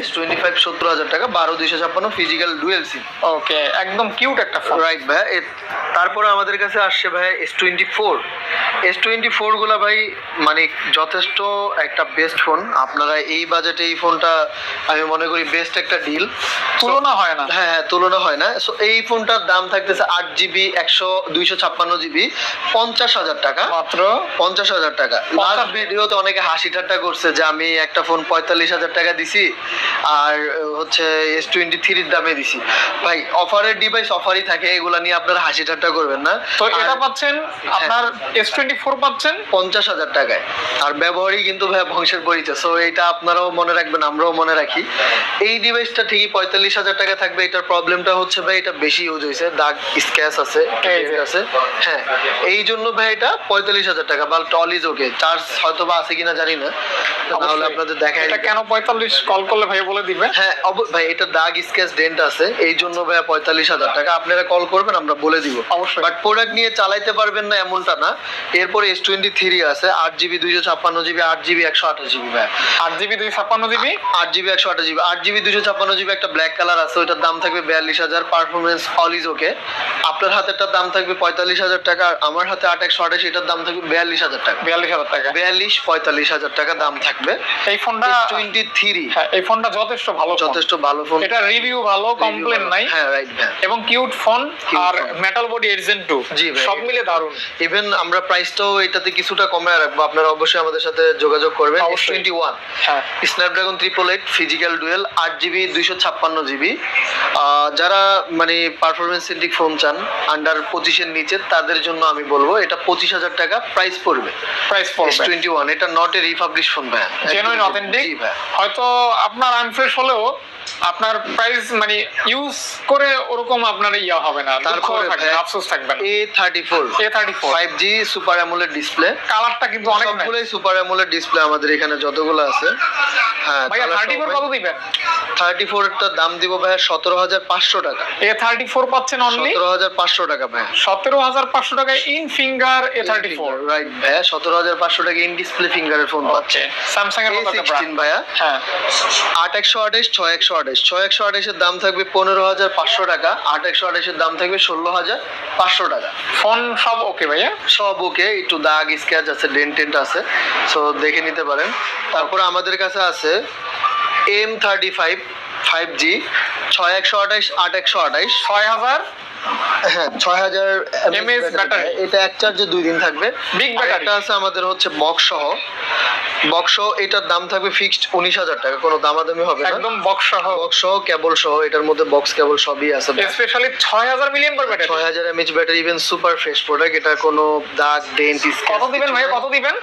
S twenty five সত্তর হাজার টাকা বারো দুইশো ছাপ্পান্ন ফিজিক্যাল ডুয়েল সিম ওকে একদম কিউট একটা ফোন রাইট ভাই তারপরে আমাদের কাছে আসছে ভাই S twenty four S twenty ফোরগুলো ভাই মানে যথেষ্ট একটা বেস্ট ফোন আপনারা এই বাজেটে এই ফোনটা আমি মনে করি বেস্ট একটা ডিল তুলনা হয় না। হ্যাঁ হ্যাঁ তুলনা হয় না। সো এই ফোনটার দাম থাকতেছে আট জিবি একশো দুইশো ছাপ্পান্ন জিবি পঞ্চাশ হাজার টাকা। মাত্র? পঞ্চাশ হাজার টাকা। লাস্ট ভিডিওতে অনেকে হাসি ঠাট্টা করছে যে আমি একটা ফোন পঁয়তাল্লিশ হাজার টাকা দিছি। আর হচ্ছে এস টোয়েন্টি থ্রির দামে দিছি। ভাই অফারের ডিভাইস অফারই থাকে এগুলা নিয়ে আপনারা হাসি ঠাট্টা করবেন না। তো এটা পাচ্ছেন আপনার এস টোয়েন্টি ফোর পাচ্ছেন? পঞ্চাশ হাজার টাকায়। আর ব্যবহারই কিন্তু ভাই বংশের পরিচয় সো এটা আপনারাও মনে রাখবেন আমরাও মনে রাখি। এই ডিভাইসটা ঠিকই পঁয়তাল্লিশ হাজার টাকা থাকবে এটার প্রবলেমটা হচ্ছে ভাই এটা বেশি ইউজ হয়েছে দাগ স্ক্যাচ আছে আছে। হ্যাঁ এই জন্য ভাই এটা পঁয়তাল্লিশ হাজার টাকা বা টল ইজ ওকে চার্জ হয়তো বা আছে কিনা জানি না তাহলে আপনাদের দেখাই এটা কেন পঁয়তাল্লিশ? কল করলে ভাই বলে দিবে। হ্যাঁ ভাই এটা দাগ স্কেচ ডেন্ট আছে। এই জন্য ভাইয়া পঁয়তাল্লিশ হাজার। টাকা আপনারা কল করবেন আমরা বলে দিব। অবশ্যই। বাট প্রোডাক্ট নিয়ে চালাইতে পারবেন না এমনটা না। এরপরে এস টোয়েন্টি থ্রি আছে আট জিবি দুইশো ছাপ্পান্ন জিবি আট জিবি একশো আঠাশ জিবি ভাই আট জিবি দুই ছাপ্পান্ন জিবি? আট জিবি একশো আঠাশ জিবি আট জিবি দুশো ছাপ্পান্ন জিবি একটা ব্ল্যাক কালার আছে ওইটার দাম থাকবে বিয়াল্লিশ হাজার পারফরমেন্স অল ইজ ওকে আপনার হাতেরটার দাম থাকবে পঁয়তাল্লিশ হাজার টাকা আর আমার হাতে আট একশো আঠাশ এটার দাম থাকবে বিয়াল্লিশ হাজার টাকা। বিয়াল্লিশ হাজার টাকা। বিয়াল্লিশ পঁয়তাল্লিশ হাজার টাকা দাম থাকবে। এই ফোনটা টোয়েন্টি থ্রি হ্যাঁ এই ফোনটা যথেষ্ট ভালো যথেষ্ট ভালো ফোন। এটা রিভিউ ভালো কমপ্লেন নাই। হ্যাঁ রাইট এবং কিউট ফোন আর metal body edition two G সব মিলে দারুণ ইভেন আমরা প্রাইসটাও এটাতে কিছুটা কমে রাখব। আপনারা অবশ্যই আমাদের সাথে যোগাযোগ করবেন। এস টোয়েন্টি ওয়ান হ্যাঁ। Snapdragon triple eight physical dual আট জিবি দুইশো ছাপ্পান্ন জিবি যারা মানে পারফরমেন্স সেন্ট্রিক ফোন চান আন্ডার পঁচিশের নিচে তাদের জন্য আমি বলব এটা পঁচিশ হাজার টাকা প্রাইস পড়বে। প্রাইস পড়বে। টোয়েন্টি ওয়ান এটা নট এ রিপাবলিশ ফোন ভাই। জেনুইন অথেন্টিক হয়তো আপনার আনফ্রেশ হলেও আপনার প্রাইস মানে ইউজ করে ওরকম আপনার ইয়া হবে না তারপরে আফসোস থাকবে A thirty four A thirty four five G super AMOLED display কালারটা কিন্তু অনেক। সবগুলোই সুপার অ্যামোলেড ডিসপ্লে আমাদের এখানে যতগুলো আছে। হ্যাঁ ভাইয়া থার্টি ফোর কত দিবেন থার্টি ফোরটার দাম দিব ভাইয়া সতেরো হাজার পাঁচশো টাকা। এ থার্টি ফোর পাচ্ছেন অনলি সতেরো হাজার পাঁচশো টাকা ভাইয়া। সতেরো হাজার পাঁচশো টাকায় in finger A thirty four right ভাইয়া সতেরো হাজার পাঁচশো টাকা ইন ডিসপ্লে ফিঙ্গারের ফোন পাচ্ছে। স্যামসাং এর। ভাইয়া। হ্যাঁ। আট একশো আঠাশ ছয় একশো আঠাশ ছয় একশো আঠাশের দাম থাকবে পনেরো হাজার পাঁচশো টাকা আট একশো আঠাশের দাম থাকবে ষোলো হাজার পাঁচশো টাকা। ফোন সব ওকে ভাইয়া? সব ওকে একটু দাগ স্ক্যাচ আছে ডেন্ট টেন্ট আছে সো দেখে নিতে পারেন। তারপর আমাদের কাছে আছে M thirty five five G ছয় একশো আঠাইশ আট একশো আঠাইশ ছয় হাজার? হ্যাঁ ছয় হাজার battery। এটা এক চার্জে দুই দিন থাকবে। Big আর আছে আমাদের হচ্ছে বক্স সহ। বক্স এটার দাম থাকবে ফিক্সড উনিশ হাজার টাকা কোনো দামাদামি হবে না। একদম বক্স সহ। বক্স সহ কেবল সহ এটার মধ্যে বক্স কেবল সবই আছে। স্পেশালি ছয় হাজার মিলিয়ন পার ব্যাটারি ছয় হাজার mAh battery even super fresh product এটা কোনো দাগ ডেন্ট কত দিবেন ভাইয়া? কত দিবেন?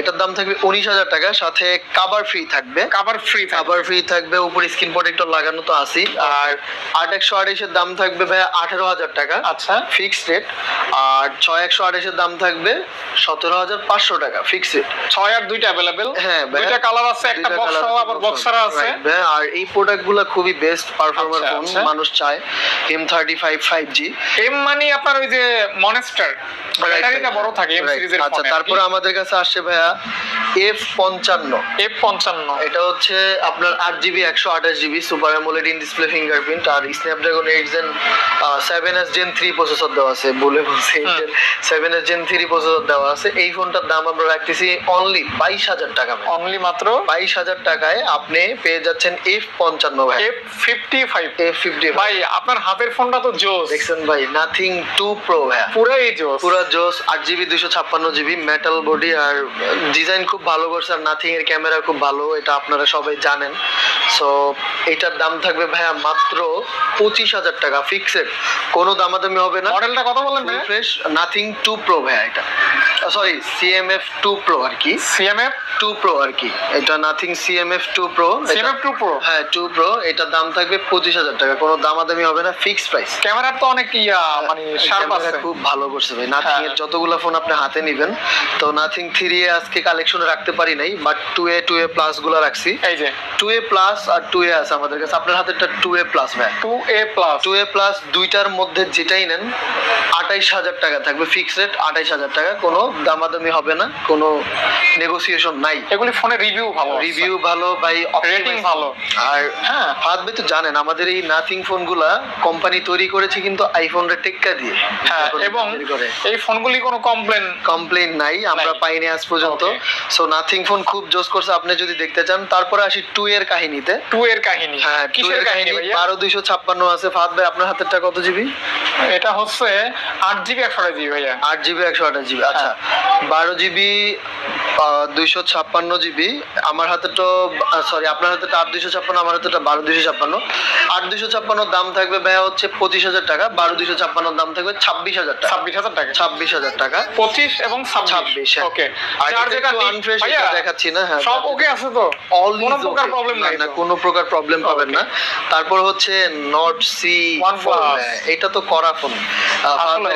এটার দাম থাকবে উনিশ হাজার টাকা সাথে কাভার ফ্রি থাকবে। কাভার ফ্রি কাভার ফ্রি থাকবে উপর স্ক্রিন প্রোটেক্টর লাগানো তো আছেই। আর আট একশো আড়াইশের দাম থাকবে ভাই আঠেরো হাজার টাকা। আচ্ছা। ফিক্সড রেট আর ছয় একশো আড়াইশের দাম থাকবে সতেরো হাজার পাঁচশো টাকা ফিক্সড রেট ছয় আর দুইটা অ্যাভেলেবেল হ্যাঁ দুইটা কালার আছে একটা বক্স সহ আবার box আছে। আর এই প্রোডাক্টগুলা খুবই বেস্ট পারফর্মার ফোন। মানুষ চায়? M thirty five five G M মানে আপনার ওই যে মনেস্টার ব্যাটারিটা বড় থাকে এম সিরিজের আচ্ছা তারপরে আমাদের কাছে আসছে ভাইয়া এফ পঞ্চান্ন। এফ পঞ্চান্ন। এটা হচ্ছে আপনার আট জিবি একশো আঠাশ GB super AMOLED in display fingerprint R Snapdragon eight gen seven S gen three processor দেওয়া আছে বলে বলছে seven S gen three processor দেওয়া আছে। এই ফোনটার দাম আমরা রাখতেছি অনলি বাইশ হাজার টাকা অনলি মাত্র বাইশ হাজার টাকায় আপনি পেয়ে যাচ্ছেন এফ পঞ্চান্ন ভাই। F fifty five F fifty ভাই আপনার হাতের ফোনটা তো জোস। দেখছেন ভাই নাথিং টু প্রো ভাই পুরাই জোস। পুরো জোস আট জিবি দুশো ছাপ্পান্ন জিবি মেটাল বডি আর ডিজাইন খুব ভালো করছে আর নাথিং এর ক্যামেরা খুব ভালো এটা আপনারা সবাই জানেন। সো এটার দাম থাকবে ভাইয়া মাত্র পঁচিশ হাজার টাকা ফিক্সড কোনো দামাদামি হবে না। মডেলটা কত বললেন ফ্রেশ নাথিং টু প্রো ভাইয়া এটা। সরি সিএমএফ টু প্রো আর কি। সিএমএফ টু প্রো আর কি। এটা Nothing CMF two pro CMF two pro হ্যাঁ টু প্রো এটার দাম থাকবে পঁচিশ হাজার টাকা। কোনো দামাদামি হবে না ফিক্সড প্রাইস ক্যামেরার তো অনেক ইয়া মানে শার্প আছে। খুব ভালো করছে ভাই। নাথিং এর হ্যাঁ। যতগুলো ফোন আপনি হাতে নেবেন তো নাথিং থ্রি এ আজকে কালেকশনে রাখতে পারি নাই but two A two A প্লাসগুলো রাখছি। এই যে। টু এ প্লাস আর টু এ আছে আমাদের কাছে। আপনার হাতেরটা টু এ প্লাস ভাই। Two A plus two A plus দুইটার মধ্যে যেটাই নেন আঠাইশ হাজার টাকা থাকবে। ফিক্স রেট আঠাইশ হাজার টাকা। কোনো দামাদামি হবে না কোনো নেগোসিয়েশন নাই। এগুলি ফোনের রিভিউ ভালো রিভিউ ভালো ভাই রেটিং ভালো। আর হ্যাঁ। ভাই তো জানেন আমাদের এই নাথিং ফোনগুলা কোম্পানি তৈরি করেছে কিন্তু টেক্কা দিয়ে। হ্যাঁ এবং এই ফোনগুলি কোনো কমপ্লেন কমপ্লেন নাই আমরা পাইনি আজ পর্যন্ত। সো নাথিং ফোন খুব জোস করছে। আপনি যদি দেখতে চান তারপরে আসি টু এর কাহিনীতে। টু এর কাহিনী। হ্যাঁ টু এর কাহিনী বারো দুইশো ছাপ্পান্ন আছে। ফাহাদ ভাই আপনার হাতেরটা কত জিবি এটা হচ্ছে আট জিবি একশো জিবি ভাইয়া। আট জিবি একশো আঠাশ জিবি আচ্ছা। বারো জিবি দুইশো ছাপ্পান্ন জিবি। আমার হাতে তো সরি আপনার হাতে আট দুইশো ছাপ্পান্ন আমার হাতে বারো দুইশো ছাপ্পান্ন। আট দুইশো ছাপ্পান্নর দাম থাকবে ব্যয় হচ্ছে পঁচিশ হাজার টাকা বারো দুইশো ছাপ্পান্নর দাম থাকবে ছাব্বিশ হাজার টাকা। ছাব্বিশ হাজার টাকা? ছাব্বিশ হাজার টাকা। পঁচিশ এবং ছাব্বিশ। ছাব্বিশ হ্যাঁ। ওকে আর যেটা দেখাচ্ছি না, হ্যাঁ। সব ওকে আছে তো? All কোনো প্রকার প্রবলেম নাই না কোনো প্রকার প্রবলেম পাবেন না। তারপর হচ্ছে নট সি এটা তো করা ফোন।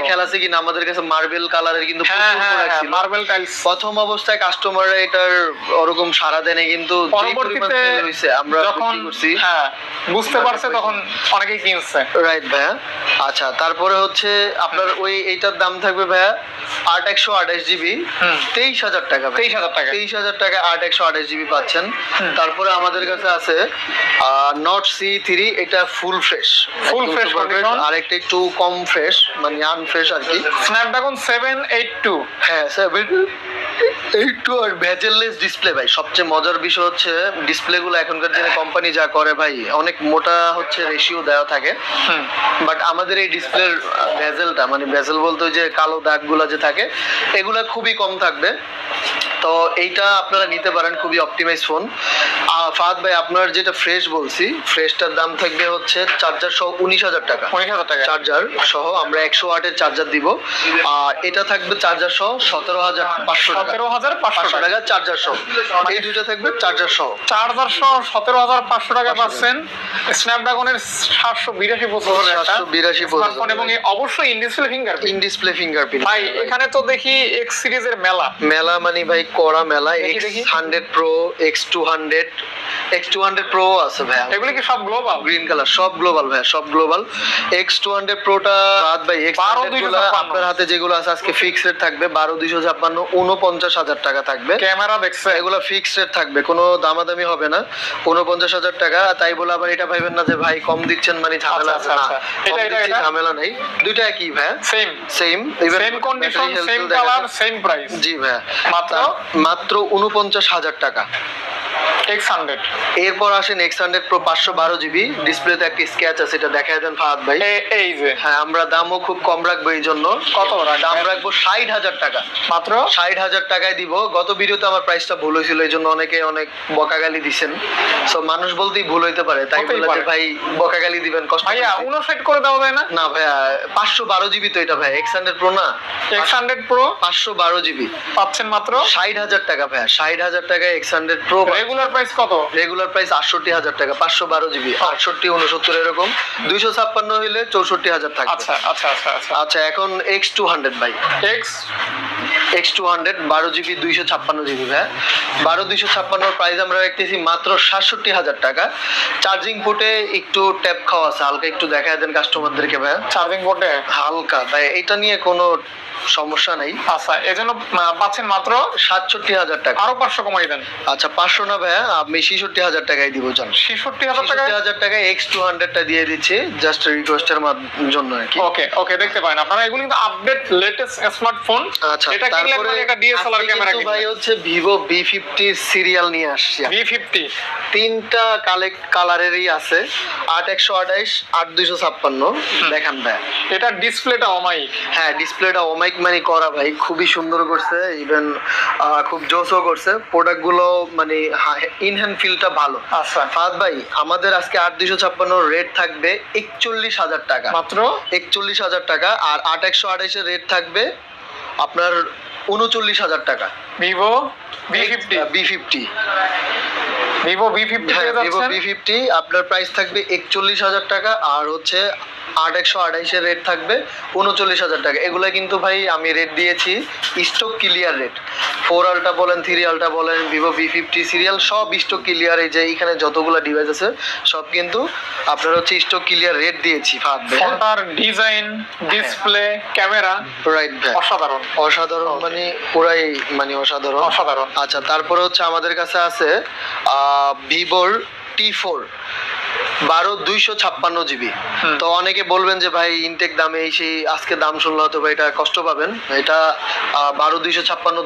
খেলা আছে কিনা? আমাদের কাছে মার্বেল কালারের কিন্তু হ্যাঁ হ্যাঁ হ্যাঁ মার্বেল টাইলস প্রথম অবস্থায় কাস্টমাররা এটার ওরকম সারা দেয় না কিন্তু পরবর্তীতে আমরা যখন হ্যাঁ বুঝতে পারছে তখন অনেকেই কিনছে। রাইট ভাইয়া। আচ্ছা তারপরে হচ্ছে আপনার ওই এইটার দাম থাকবে ভাইয়া আট একশো আঠাশ জিবি। তেইশ হাজার টাকা তেইশ হাজার টাকা। তেইশ হাজার টাকা আট একশো আঠাশ জিবি পাচ্ছেন। তারপরে আমাদের কাছে আছে নট সি থ্রি এটা full fresh full fresh condition। আর একটা একটু কম ফ্রেশ মানে আনফ্রেশ আর কি। স্ন্যাপড্রাগন সেভেন এইট টু হ্যাঁ স্যার একটু আর ভেজেললেস ডিসপ্লে ভাই। সবচেয়ে মজার বিষয় হচ্ছে ডিসপ্লে গুলো এখনকার দিনে কোম্পানি যা করে ভাই অনেক মোটা হচ্ছে রেশিও দেওয়া থাকে। বাট আমাদের এই ডিসপ্লের ভেজেলটা মানে ভেজেল বলতে ওই যে কালো দাগগুলো যে থাকে এগুলা খুবই কম থাকবে। তো এইটা আপনারা নিতে পারেন খুবই অপটিমাইজ ফোন ফাহাদ ভাই আপনার যেটা ফ্রেশ বলছি ফ্রেশটার দাম থাকবে হচ্ছে চার্জার সহ উনিশ হাজার টাকা। উনিশ হাজার টাকা। চার্জার সহ আমরা একশো ওয়াটের চার্জার দিব। আর এটা থাকবে চার্জার সহ সতেরো হাজার পাঁচশো সতেরো হাজার পাঁচশো টাকা। চার্জার সহ। এই দুইটা থাকবে চার্জার সহ। চার্জার সহ সতেরো হাজার পাঁচশো টাকা পাচ্ছেন। স্ন্যাপড্রাগনের সাতশো বিরাশি প্রসেসর 782 processor। স্মার্টফোন এবং অবশ্যই in display finger in display fingerprint ভাই এখানে তো দেখি এক্স সিরিজের মেলা। মেলা মানে ভাই করা মেলা। X. Hundred pro X two hundred X two hundred pro আছে ভাইয়া। এগুলি কি সব গ্লোবাল গ্রিন কালার সব গ্লোবাল ভাইয়া সব গ্লোবাল এক্স টু হান্ড্রেড প্রোটা রাত ভাই এক্স আপনার হাতে যেগুলো আছে আজকে ফিক্স রেট থাকবে বারো দুইশো ছাপ্পান্ন উনপঞ্চাশ হাজার টাকা থাকবে। ক্যামেরা দেখছে। এগুলো ফিক্স রেট থাকবে কোনো দামাদামি হবে না উনপঞ্চাশ হাজার টাকা। তাই বলে আবার এটা ভাইবেন না যে ভাই কম দিচ্ছেন মানে ঝামেলা আচ্ছা, আছে না। আচ্ছা, এটা, এটা, এটা? ঝামেলা নেই। দুইটা একই ভাইয়া। Same same same condition same colour same price জি ভাইয়া। মাত্র? মাত্র উনপঞ্চাশ হাজার টাকা। এক্স হান্ড্রেড এরপর হান্ড্রেড প্রো পাঁচশো বারো জিবি। ডিসপ্লেতে একটা স্ক্যাচ আছে এটা দেখাই দেন ফাহাদ ভাই। এই যে। হ্যাঁ আমরা দামও খুব কম রাখব এই জন্য। কত দাম রাখব ষাট হাজার টাকা। মাত্র? ষাট হাজার টাকায় দিব। গত ভিডিওতে আমার প্রাইসটা ভুল হয়েছিল এই জন্য অনেকে অনেক বকাগালি দিছেন। সো মানুষ বলতেই ভুল হইতে পারে তাই বলে যে ভাই বকাগালি দিবেন কষ্ট ভাইয়া। উনষাট করে দেওয়া যায় না? না ভাইয়া পাঁচশো বারো জিবি তো এটা ভাই এক্স হান্ড্রেড প্রো না। এক্স হান্ড্রেড প্রো পাঁচশো বারো জিবি। পাচ্ছেন মাত্র? ষাট হাজার টাকা ভাইয়া ষাট হাজার টাকা X hundred pro regular price কত? রেগুলার প্রাইস আটষট্টি হাজার টাকা পাঁচশো বারো জিবি আটষট্টি উনসত্তর এরকম। দুইশো ছাপ্পান্ন হইলে চৌষট্টি হাজার থাকবে। আচ্ছা আচ্ছা আচ্ছা আচ্ছা। আচ্ছা এখন এক্স টু হান্ড্রেড ভাই। এক্স এক্স টু হান্ড্রেড বারো জিবি দুইশো ছাপ্পান্ন জিবি ভাই। বারো দুইশো ছাপ্পান্নর প্রাইস আমরা রাখতেছি মাত্র সাতষট্টি হাজার টাকা। চার্জিং পোর্টে একটু ট্যাপ খাওয়া আছে হালকা একটু দেখায় দেন কাস্টমারদেরকে ভাই। চার্জিং বোর্ডে হালকা ভাই এটা নিয়ে কোনো সমস্যা নাই। আচ্ছা এজন্য পাচ্ছেন মাত্র সাতষট্টি হাজার টাকা। আরও পাঁচশো কমাই দেন। আচ্ছা পাঁচশো না ভাইয়া আমি ছেষট্টি হাজার টাকায় দিব জান। ছেষট্টি হাজার টাকা হাজার টাকায় এক্স টু হান্ড্রেডটা দিয়ে দিচ্ছি জাস্ট রিকোয়েস্টের জন্য আর কি। ওকে ওকে দেখতে পারেন। আপনারা এগুলো কিন্তু আপডেট লেটেস্ট স্মার্টফোন আচ্ছা এটা তারপরে একটা ডিএসএলআর ক্যামেরা কিন্তু ভাই হচ্ছে ভিভো বি ফিফটি সিরিয়াল নিয়ে আসছি। ভি ফিফটি তিনটা কালেক্ট কালারেরই আছে আট একশো আঠাইশ আট দুইশো ছাপ্পান্ন। দেখান ভাই। এটা ডিসপ্লেটা অমাইক হ্যাঁ ডিসপ্লেটা ওমাইক মানে করা ভাই। খুবই সুন্দর করছে ইভেন খুব জোসও করছে। প্রোডাক্টগুলো মানে ইন ফিলটা ভালো। আচ্ছা। ফাদ ভাই আমাদের আজকে আট দুইশো ছাপ্পান্ন রেট থাকবে একচল্লিশ হাজার টাকা। মাত্র? একচল্লিশ হাজার টাকা আর আট একশো আঠাইশের রেট থাকবে আপনার উনচল্লিশ হাজার টাকা। Vivo V fifty B fifty Vivo V fifty Vivo B fifty আপনার প্রাইস থাকবে একচল্লিশ হাজার টাকা আর হচ্ছে আট একশো আঠাইশের রেট থাকবে উনচল্লিশ হাজার টাকা। এগুলো কিন্তু ভাই আমি রেট দিয়েছি stock clear rate four ultra বলেন থ্রি আলটা বলেন ভিভো ভি ফিফটি সিরিয়াল সব স্টক ক্লিয়ার এই যে এখানে যতগুলো ডিভাইস আছে সব কিন্তু আপনার হচ্ছে স্টক ক্লিয়ার রেট দিয়েছি ফাঁদ ফোনটার ডিজাইন ডিসপ্লে ক্যামেরা রাইট অসাধারণ। অসাধারণ মানে পুরাই মানে অসাধারণ। অসাধারণ। আচ্ছা তারপরে হচ্ছে আমাদের কাছে আছে ভিভোর টি ফোর বারো দুইশো ছাপ্পান্ন জিবি তো অনেকে বলবেন যে ভাই ইনটেক দামে এই সেই আজকে দাম শুনলে হয়তো ভাই এটা কষ্ট পাবেন। এটা বারো দুইশো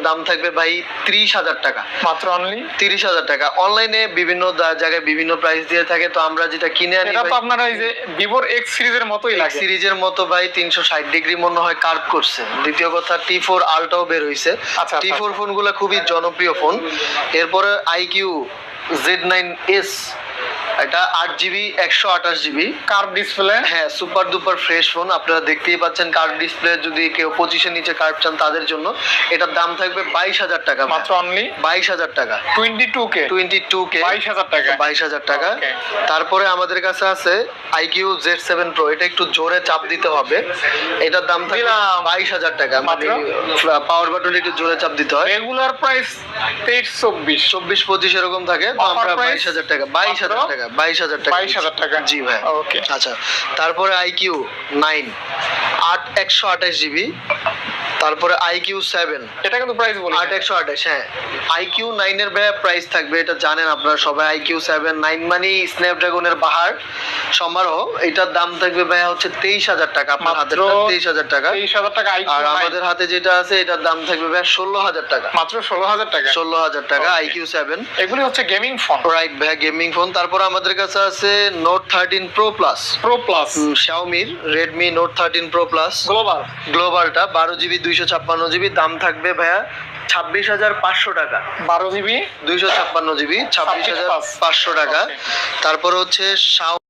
দাম থাকবে ভাই ত্রিশ হাজার টাকা। মাত্র অনলি তিরিশ হাজার টাকা। অনলাইনে বিভিন্ন জায়গায় বিভিন্ন প্রাইস দিয়ে থাকে। তো আমরা যেটা কিনে আনি এটা ভাই, তো আপনার ওই যে ভিভোর এক্স সিরিজের মতোই লাগে। সিরিজের মতো ভাই তিনশো ষাট ডিগ্রি মনে হয় কার্ভ করছে। দ্বিতীয় কথা টি ফোর আলটাও বের হয়েছে টি। ফোর ফোনগুলো খুবই জনপ্রিয় ফোন এরপরে আইকিউ জেড নাইন এস এটা আট জিবি একশো আঠাশ জিবি ডিসপ্লে হ্যাঁ সুপার দুপার ফ্রেশ ফোন আপনারা দেখতেই পাচ্ছেন ডিসপ্লে যদি কেউ পঁচিশের নিচে চান তাদের জন্য এটার দাম থাকবে বাইশ হাজার টাকা মাত্র অনলি বাইশ হাজার টাকা। Twenty two K twenty two K বাইশ হাজার টাকা। বাইশ হাজার টাকা। তারপরে আমাদের কাছে আছে আইকিউ জেড সেভেন প্রো এটা একটু জোরে চাপ দিতে হবে। এটার দাম থাকে দিলাম। বাইশ হাজার টাকা। মানে পাওয়ার বাটন একটু জোরে চাপ দিতে হয়। রেগুলার প্রাইস তেইশ চব্বিশ। চব্বিশ পঁচিশ এরকম থাকে আমরা বাইশ হাজার টাকা বাইশ হাজার টাকা। বাইশ হাজার টাকা 22,000 টাকা। জি ভাই। ওকে আচ্ছা তারপরে আইকিউ নাইন আট একশো আঠাশ জিবি তারপরে আইকিউ সেভেন এটা কিন্তু প্রাইস বলি। আট একশো আঠাশ হ্যাঁ। আইকিউ নাইনের ভাইয়া প্রাইস থাকবে এটা জানেন আপনারা সবাই। আইকিউ সেভেন নাইন মানে স্ন্যাপড্রাগনের বাহার সমারোহ। এটার দাম থাকবে ভাইয়া হচ্ছে তেইশ হাজার টাকা। আপনার হাতে তেইশ হাজার টাকা। তেইশ হাজার টাকা আর আমাদের হাতে যেটা আছে এটার দাম থাকবে ভাইয়া ষোলো হাজার টাকা। মাত্র ষোলো হাজার টাকা। ষোলো হাজার টাকা আইকিউ সেভেন এগুলি হচ্ছে গেমিং ফোন রাইট ভাইয়া গেমিং ফোন তারপর আমাদের কাছে আছে note thirteen pro plus pro plus শাওমির Redmi note thirteen pro plus global গ্লোবালটা বারো জিবি দুইশো ছাপ্পান্ন জিবি দাম থাকবে ভাইয়া ছাব্বিশ হাজার পাঁচশো টাকা। বারো জিবি? দুইশো ছাপ্পান্ন জিবি ছাব্বিশ হাজার পাঁচশো টাকা। তারপর হচ্ছে